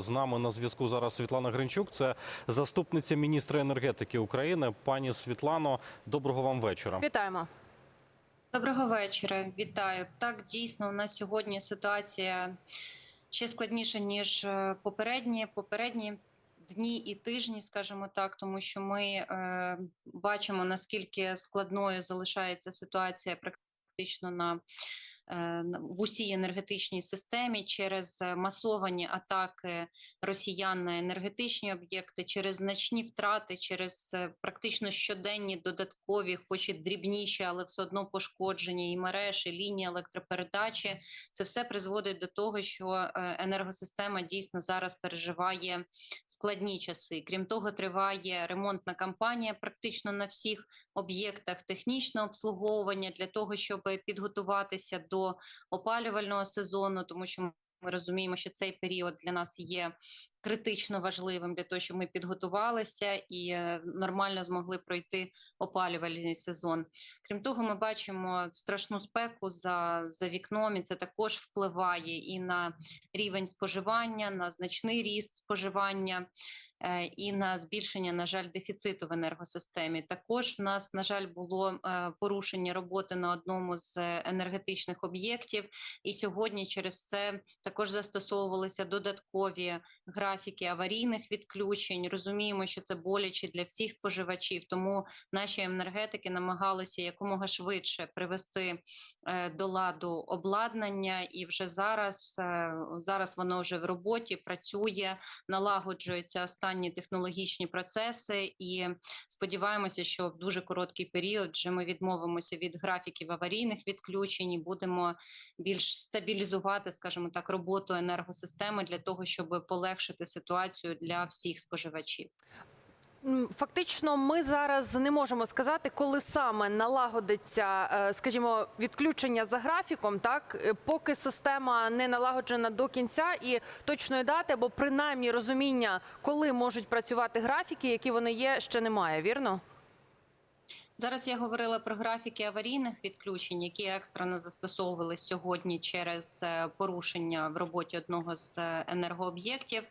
З нами на зв'язку зараз Світлана Гринчук. Це заступниця міністра енергетики України. Пані Світлано, доброго вам вечора. Вітаємо. Доброго вечора, вітаю. Так, дійсно, у нас сьогодні ситуація ще складніша ніж е, попередні попередні дні і тижні, скажімо так, тому що ми е, бачимо наскільки складною залишається ситуація практично на- в усій енергетичній системі через е, масовані атаки росіян на енергетичні об'єкти, через значні втрати, через е, практично щоденні додаткові, хоч і дрібніші, але все одно пошкоджені і мереж, і лінії електропередачі. Це все призводить до того, що е, енергосистема дійсно зараз переживає складні часи. Крім того, триває ремонтна кампанія практично на всіх об'єктах технічного обслуговування для того, щоб підготуватися до опалювального сезону, тому що ми розуміємо, що цей період для нас є критично важливим для того, щоб ми підготувалися і е, нормально змогли пройти опалювальний сезон. Крім того, ми бачимо страшну спеку за, за вікном, і це також впливає і на рівень споживання, на значний ріст споживання. Е, І на збільшення, на жаль, дефіциту в енергосистемі. Також в нас, на жаль, було е, порушення роботи на одному з е, енергетичних об'єктів, і сьогодні через це також застосовувалися додаткові графіки аварійних відключень. Розуміємо, що це боляче для всіх споживачів, тому наші енергетики намагалися якомога швидше привести до ладу обладнання, і вже зараз зараз воно вже в роботі працює, налагоджуються останні технологічні процеси, і сподіваємося, що в дуже короткий період вже ми відмовимося від графіків аварійних відключень і будемо більш стабілізувати, скажімо так, роботу енергосистеми для того, щоб полегшити ситуацію для всіх споживачів. Фактично, ми зараз не можемо сказати, коли саме налагодиться, е, скажімо, відключення за графіком, так е, поки система не налагоджена до кінця і точної дати, або принаймні розуміння, коли можуть працювати графіки, які вони є, ще немає. Вірно? Зараз я говорила про графіки аварійних відключень, які екстрено застосовували сьогодні через е, порушення в роботі одного з е, енергооб'єктів.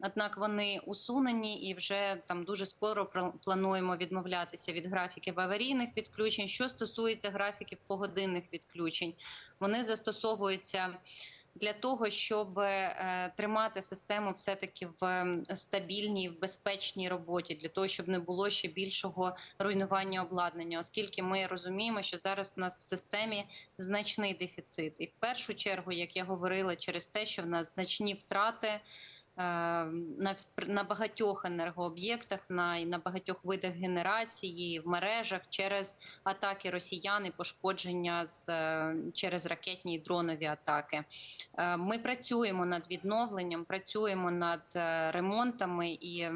Однак вони усунені і вже там дуже скоро плануємо відмовлятися від графіків аварійних відключень. Що стосується графіків погодинних відключень, вони застосовуються для того, щоб е, тримати систему все таки в стабільній, в безпечній роботі, для того, щоб не було ще більшого руйнування обладнання, оскільки ми розуміємо, що зараз в нас в системі значний дефіцит, і в першу чергу, як я говорила, через те, що в нас значні втрати. Е, На, на багатьох енергооб'єктах, на, на багатьох видах генерації, в мережах через атаки росіян і пошкодження з, е, через ракетні і дронові атаки. Е, Ми працюємо над відновленням, працюємо над ремонтами і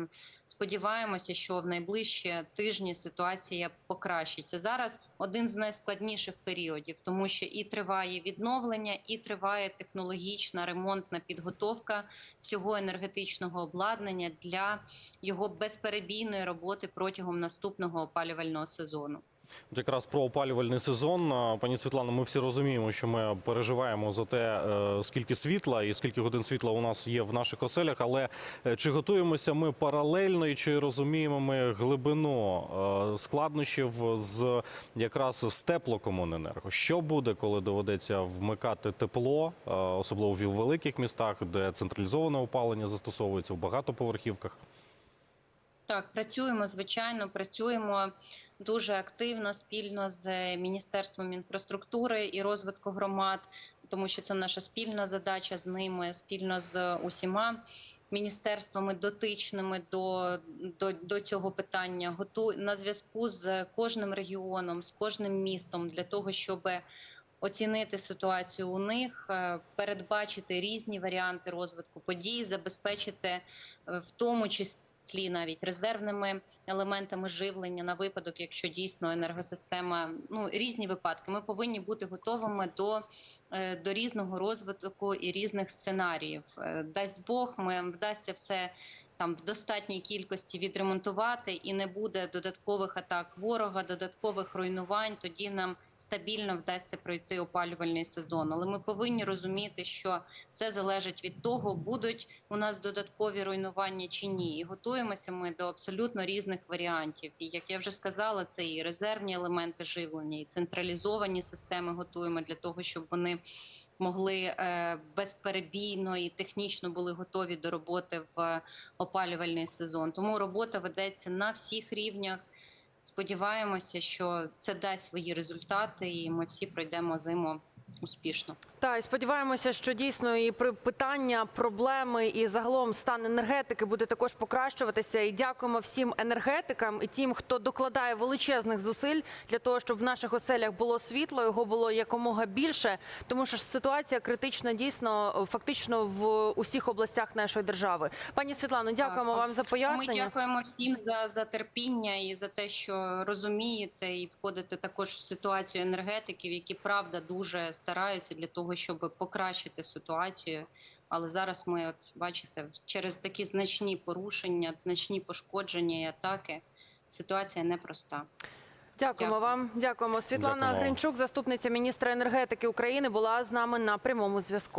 сподіваємося, що в найближчі тижні ситуація покращиться. Зараз один з найскладніших періодів, тому що і триває відновлення, і триває технологічна ремонтна підготовка всього енергетичного обладнання для його безперебійної роботи протягом наступного опалювального сезону. От якраз про опалювальний сезон. Пані Світлано, ми всі розуміємо, що ми переживаємо за те, е, скільки світла і скільки годин світла у нас є в наших оселях. Але е, чи готуємося ми паралельно і чи розуміємо ми глибину е, складнощів з якраз з теплокомуненерго? Що буде, коли доведеться вмикати тепло, особливо в великих містах, де централізоване опалення застосовується в багатоповерхівках? Так, працюємо звичайно, працюємо дуже активно спільно з Міністерством інфраструктури і розвитку громад, тому що це наша спільна задача з ними, спільно з усіма міністерствами дотичними до, до, до цього питання. Готу на зв'язку з кожним регіоном, з кожним містом для того, щоб Оцінити ситуацію у них, е, передбачити різні варіанти розвитку подій, забезпечити е, в тому числі навіть резервними елементами живлення на випадок, якщо дійсно енергосистема ну різні випадки. Ми повинні бути готовими до, е, до різного розвитку і різних сценаріїв. Е, Дасть Бог, ми вдасться все там в достатній кількості відремонтувати, і не буде додаткових атак ворога, додаткових руйнувань. Тоді нам стабільно вдасться пройти опалювальний сезон. Але ми повинні розуміти, що все залежить від того, будуть у нас додаткові руйнування чи ні. І готуємося ми до абсолютно різних варіантів. І як я вже сказала, це і резервні елементи живлення, і централізовані системи готуємо для того, щоб вони могли е, безперебійно і технічно були готові до роботи в опалювальний сезон. Тому робота ведеться на всіх рівнях. Сподіваємося, що це дасть свої результати, і ми всі пройдемо зиму успішно. Та і сподіваємося, що дійсно і при питання, проблеми і загалом стан енергетики буде також покращуватися. І дякуємо всім енергетикам і тим, хто докладає величезних зусиль для того, щоб в наших оселях було світло, його було якомога більше. Тому що ситуація критична дійсно фактично в усіх областях нашої держави. Пані Світлано, дякуємо Так. вам за пояснення. Ми дякуємо всім за, за терпіння і за те, що розумієте і входите також в ситуацію енергетиків, які правда дуже стараються для того, щоб покращити ситуацію. Але зараз ми, от бачите, через такі значні порушення, значні пошкодження і атаки. Ситуація непроста. Дякуємо Дякую. вам. Дякуємо. Світлана Дякуємо. Гринчук, заступниця міністра енергетики України, була з нами на прямому зв'язку.